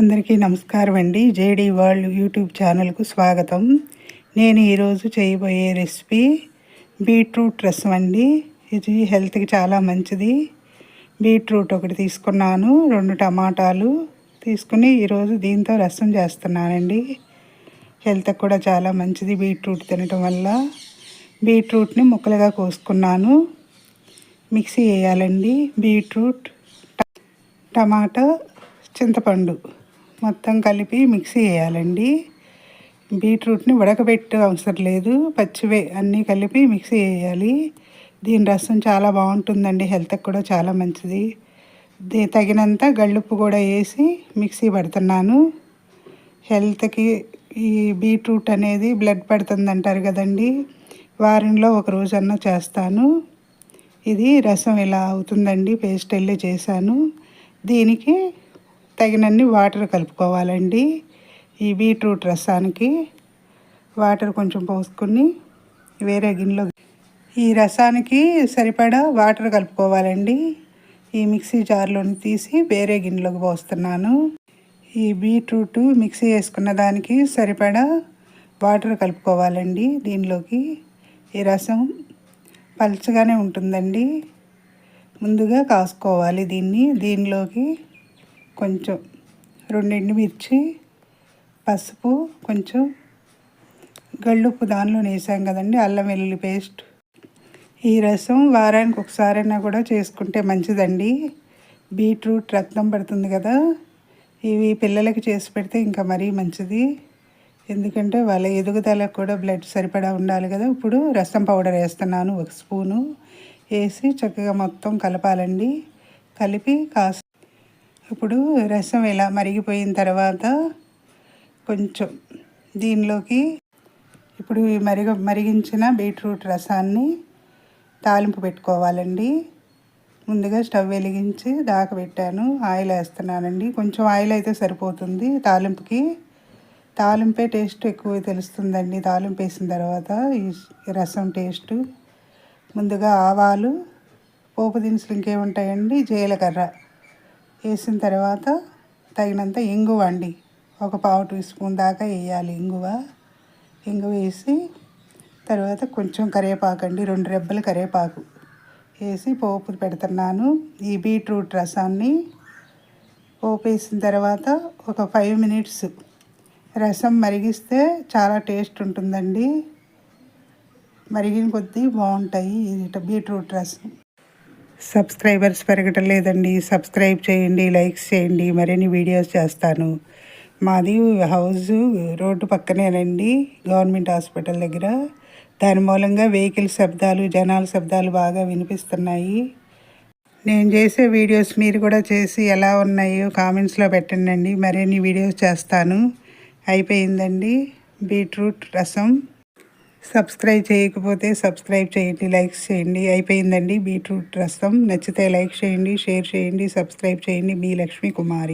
అందరికీ నమస్కారం అండి జేడీ వరల్డ్ యూట్యూబ్ ఛానల్కు స్వాగతం. నేను ఈరోజు చేయబోయే రెసిపీ బీట్రూట్ రసం అండి. ఇది హెల్త్కి చాలా మంచిది. బీట్రూట్ ఒకటి తీసుకున్నాను. రెండు టమాటాలు తీసుకుని ఈరోజు దీంతో రసం చేస్తున్నానండి. హెల్త్కి కూడా చాలా మంచిది బీట్రూట్ తినటం వల్ల. బీట్రూట్ని ముక్కలుగా కోసుకున్నాను. మిక్సీ వేయాలండి బీట్రూట్. టమాటా చింతపండు మొత్తం కలిపి మిక్సీ వేయాలండి. బీట్రూట్ని ఉడకబెట్టు అవసరం లేదు. పచ్చివే అన్నీ కలిపి మిక్సీ వేయాలి. దీని రసం చాలా బాగుంటుందండి. హెల్త్కి కూడా చాలా మంచిది. దీ తగినంత గళ్ళుప్పు కూడా వేసి మిక్సీ పడుతున్నాను. హెల్త్కి ఈ బీట్రూట్ అనేది బ్లడ్ పడుతుంది అంటారు కదండి. వారంలో ఒక రోజన్నా చేస్తాను. ఇది రసం ఇలా అవుతుందండి. పేస్ట్ వెళ్ళి చేశాను. దీనికి తగినన్ని వాటర్ కలుపుకోవాలండి. ఈ బీట్రూట్ రసానికి వాటర్ కొంచెం పోసుకొని వేరే గిన్నెలో ఈ రసానికి సరిపడా వాటర్ కలుపుకోవాలండి. ఈ మిక్సీ జార్లోని తీసి వేరే గిన్నెలోకి పోస్తున్నాను. ఈ బీట్రూట్ మిక్సీ వేసుకున్న దానికి సరిపడా వాటర్ కలుపుకోవాలండి. దీనిలోకి ఈ రసం పల్చగానే ఉంటుందండి. ముందుగా కాసుకోవాలి దీన్ని. దీనిలోకి కొంచెం రెండు మిర్చి పసుపు కొంచెం గళ్ళుప్పు దానిలో వేసాం కదండి అల్లం వెల్లుల్లి పేస్ట్. ఈ రసం వారానికి ఒకసారైనా కూడా చేసుకుంటే మంచిదండి. బీట్రూట్ రక్తం పడుతుంది కదా ఇవి పిల్లలకి చేసి పెడితే ఇంకా మరీ మంచిది. ఎందుకంటే వాళ్ళ ఎదుగుదలకు కూడా బ్లడ్ సరిపడా ఉండాలి కదా. ఇప్పుడు రసం పౌడర్ వేస్తున్నాను ఒక స్పూను. వేసి చక్కగా మొత్తం కలపాలండి. కలిపి కాస్త ఇప్పుడు రసం ఇలా మరిగిపోయిన తర్వాత కొంచెం దీనిలోకి ఇప్పుడు మరిగ మరిగించిన బీట్రూట్ రసాన్ని తాలింపు పెట్టుకోవాలండి. ముందుగా స్టవ్ వెలిగించి దాకబెట్టాను ఆయిల్ వేస్తున్నానండి. కొంచెం ఆయిల్ అయితే సరిపోతుంది తాలింపుకి. తాలింపే టేస్ట్ ఎక్కువ తెలుస్తుందండి. తాలింపు వేసిన తర్వాత ఈ రసం టేస్ట్. ముందుగా ఆవాలు పోపు దినుసులు ఇంకేముంటాయండి? జీలకర్ర. వేసిన తర్వాత తగినంత ఇంగువ అండి ఒక పావు టీ స్పూన్ దాకా వేయాలి ఇంగువ. ఇంగువ వేసి తర్వాత కొంచెం కరివేపాకు అండి రెండు రెబ్బలు కరివేపాకు వేసి పోపు పెడుతున్నాను. ఈ బీట్రూట్ రసాన్ని పోపు వేసిన తర్వాత ఒక ఫైవ్ మినిట్స్ రసం మరిగిస్తే చాలా టేస్ట్ ఉంటుందండి. మరిగిన కొద్దీ బాగుంటాయి ఇది బీట్రూట్ రసం. సబ్స్క్రైబర్స్ పెరగటం లేదండి. సబ్స్క్రైబ్ చేయండి లైక్స్ చేయండి. మరిన్ని వీడియోస్ చేస్తాను. మాది హౌస్ రోడ్డు పక్కనేనండి. గవర్నమెంట్ హాస్పిటల్ దగ్గర. దాని మూలంగా వెహికల్ శబ్దాలు జనాల శబ్దాలు బాగా వినిపిస్తున్నాయి. నేను చేసే వీడియోస్ మీరు కూడా చేసి ఎలా ఉన్నాయో కామెంట్స్లో పెట్టండి మరిన్ని వీడియోస్ చేస్తాను. అయిపోయిందండి. బీట్రూట్ రసం. సబ్స్క్రైబ్ చేయకపోతే సబ్స్క్రైబ్ చేయండి లైక్స్ చేయండి. అయిపోయిందండి బీట్రూట్ రసం. నచ్చితే లైక్ చేయండి షేర్ చేయండి సబ్స్క్రైబ్ చేయండి. మీ లక్ష్మీ కుమారి.